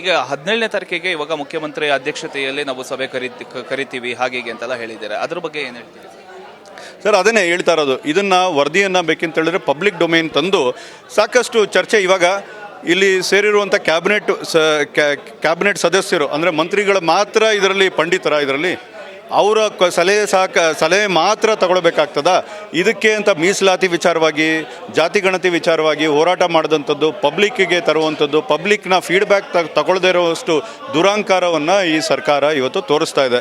ಈಗ ಹದಿನೇಳನೇ ತಾರೀಕಿಗೆ ಇವಾಗ ಮುಖ್ಯಮಂತ್ರಿ ಅಧ್ಯಕ್ಷತೆಯಲ್ಲಿ ನಾವು ಸಭೆ ಕರಿ, ಕರಿತೀವಿ ಹಾಗೆ ಹೀಗೆ ಅಂತೆಲ್ಲ ಹೇಳಿದ್ದಾರೆ. ಅದ್ರ ಬಗ್ಗೆ ಏನು ಹೇಳ್ತೀವಿ ಸರ್, ಅದನ್ನೇ ಹೇಳ್ತಾ ಇರೋದು. ಇದನ್ನು ವರದಿಯನ್ನು ಬೇಕಂತ ಹೇಳಿದ್ರೆ ಪಬ್ಲಿಕ್ ಡೊಮೈನ್ ತಂದು ಸಾಕಷ್ಟು ಚರ್ಚೆ ಇವಾಗ ಇಲ್ಲಿ ಸೇರಿರುವಂಥ ಕ್ಯಾಬಿನೆಟ್ ಸ ಕ್ಯಾಬಿನೆಟ್ ಸದಸ್ಯರು, ಅಂದರೆ ಮಂತ್ರಿಗಳು ಮಾತ್ರ ಇದರಲ್ಲಿ, ಪಂಡಿತರ ಇದರಲ್ಲಿ ಅವರ ಸಲಹೆ ಸಾಕ, ಸಲಹೆ ಮಾತ್ರ ತಗೊಳ್ಬೇಕಾಗ್ತದ? ಇದಕ್ಕೆ ಅಂತ ಮೀಸಲಾತಿ ವಿಚಾರವಾಗಿ, ಜಾತಿ ಗಣತಿ ವಿಚಾರವಾಗಿ ಹೋರಾಟ ಮಾಡಿದಂಥದ್ದು, ಪಬ್ಲಿಕ್ಕಿಗೆ ತರುವಂಥದ್ದು, ಪಬ್ಲಿಕ್ನ ಫೀಡ್ಬ್ಯಾಕ್ ತಗೊಳ್ಳದೇ ಇರುವಷ್ಟು ದುರಾಂಕಾರವನ್ನು ಈ ಸರ್ಕಾರ ಇವತ್ತು ತೋರಿಸ್ತಾ ಇದೆ.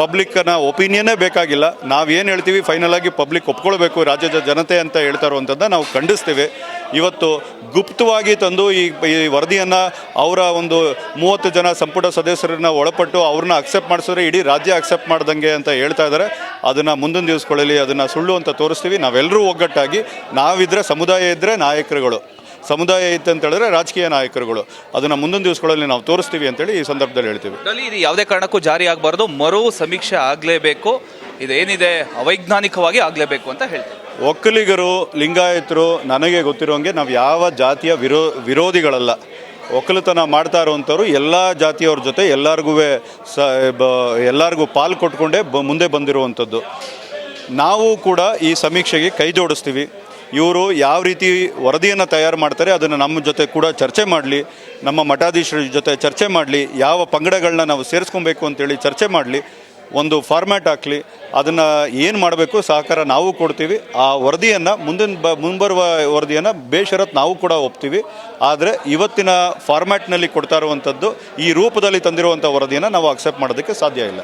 ಪಬ್ಲಿಕ್ಕನ ಒಪಿನಿಯನ್ನೇ ಬೇಕಾಗಿಲ್ಲ. ನಾವೇನು ಹೇಳ್ತೀವಿ ಫೈನಲಾಗಿ ಪಬ್ಲಿಕ್ ಒಪ್ಕೊಳ್ಬೇಕು, ರಾಜ್ಯದ ಜನತೆ ಅಂತ ಹೇಳ್ತಾ ಇರುವಂಥದ್ದನ್ನ ನಾವು ಖಂಡಿಸ್ತೀವಿ. ಇವತ್ತು ಗುಪ್ತವಾಗಿ ತಂದು ಈ ಈ ವರದಿಯನ್ನು ಅವರ ಒಂದು ಮೂವತ್ತು ಜನ ಸಂಪುಟ ಸದಸ್ಯರನ್ನ ಒಳಪಟ್ಟು ಅವ್ರನ್ನ ಅಕ್ಸೆಪ್ಟ್ ಮಾಡಿಸಿದ್ರೆ ಇಡೀ ರಾಜ್ಯ ಅಕ್ಸೆಪ್ಟ್ ಮಾಡ್ದಂಗೆ ಅಂತ ಹೇಳ್ತಾ ಇದ್ದಾರೆ ಅದನ್ನು ಮುಂದಿನ ದಿವಸಗಳಲ್ಲಿ ಅದನ್ನು ಸುಳ್ಳು ಅಂತ ತೋರಿಸ್ತೀವಿ. ನಾವೆಲ್ಲರೂ ಒಗ್ಗಟ್ಟಾಗಿ, ನಾವಿದ್ರೆ ಸಮುದಾಯ ಇದ್ದರೆ ನಾಯಕರುಗಳು. ಸಮುದಾಯ ಇತ್ತು ಅಂತ ಹೇಳಿದ್ರೆ ರಾಜಕೀಯ ನಾಯಕರುಗಳು. ಅದನ್ನು ಮುಂದಿನ ದಿವಸಗಳಲ್ಲಿ ನಾವು ತೋರಿಸ್ತೀವಿ ಅಂತೇಳಿ ಈ ಸಂದರ್ಭದಲ್ಲಿ ಹೇಳ್ತೀವಿ. ಇದು ಯಾವುದೇ ಕಾರಣಕ್ಕೂ ಜಾರಿ ಆಗಬಾರ್ದು. ಮರು ಸಮೀಕ್ಷೆ ಆಗಲೇಬೇಕು. ಇದೇನಿದೆ ಅವೈಜ್ಞಾನಿಕವಾಗಿ ಆಗಲೇಬೇಕು ಅಂತ ಹೇಳ್ತೀವಿ ಒಕ್ಕಲಿಗರು, ಲಿಂಗಾಯತರು ನನಗೆ ಗೊತ್ತಿರೋಂಗೆ ನಾವು ಯಾವ ಜಾತಿಯ ವಿರೋ, ವಿರೋಧಿಗಳಲ್ಲ. ಒಕ್ಕಲುತನ ಮಾಡ್ತಾ ಇರುವಂಥವ್ರು ಎಲ್ಲ ಜಾತಿಯವ್ರ ಜೊತೆ ಎಲ್ಲರಿಗೂ ಸ, ಬ, ಎಲ್ಲರಿಗೂ ಪಾಲು ಕೊಟ್ಕೊಂಡೇ ಬ, ಮುಂದೆ ಬಂದಿರುವಂಥದ್ದು. ನಾವು ಕೂಡ ಈ ಸಮೀಕ್ಷೆಗೆ ಕೈ ಜೋಡಿಸ್ತೀವಿ. ಇವರು ಯಾವ ರೀತಿ ವರದಿಯನ್ನು ತಯಾರು ಮಾಡ್ತಾರೆ, ಅದನ್ನು ನಮ್ಮ ಜೊತೆ ಕೂಡ ಚರ್ಚೆ ಮಾಡಲಿ, ನಮ್ಮ ಮಠಾಧೀಶರ ಜೊತೆ ಚರ್ಚೆ ಮಾಡಲಿ, ಯಾವ ಪಂಗಡಗಳನ್ನ ನಾವು ಸೇರಿಸ್ಕೊಬೇಕು ಅಂತೇಳಿ ಚರ್ಚೆ ಮಾಡಲಿ ಒಂದು ಫಾರ್ಮ್ಯಾಟ್ ಹಾಕಲಿ. ಅದನ್ನು ಏನು ಮಾಡಬೇಕು ಸಹಕಾರ ನಾವು ಕೊಡ್ತೀವಿ. ಆ ವರದಿಯನ್ನು ಮುಂದಿನ ಬ, ಮುಂಬರುವ ವರದಿಯನ್ನು ಬೇಷರತ್ ನಾವು ಕೂಡ ಒಪ್ತೀವಿ. ಆದರೆ ಇವತ್ತಿನ ಫಾರ್ಮ್ಯಾಟ್ನಲ್ಲಿ ಕೊಡ್ತಾ ಇರುವಂಥದ್ದು ಈ ರೂಪದಲ್ಲಿ ತಂದಿರುವಂಥ ವರದಿಯನ್ನು ನಾವು ಅಕ್ಸೆಪ್ಟ್ ಮಾಡೋದಕ್ಕೆ ಸಾಧ್ಯ ಇಲ್ಲ.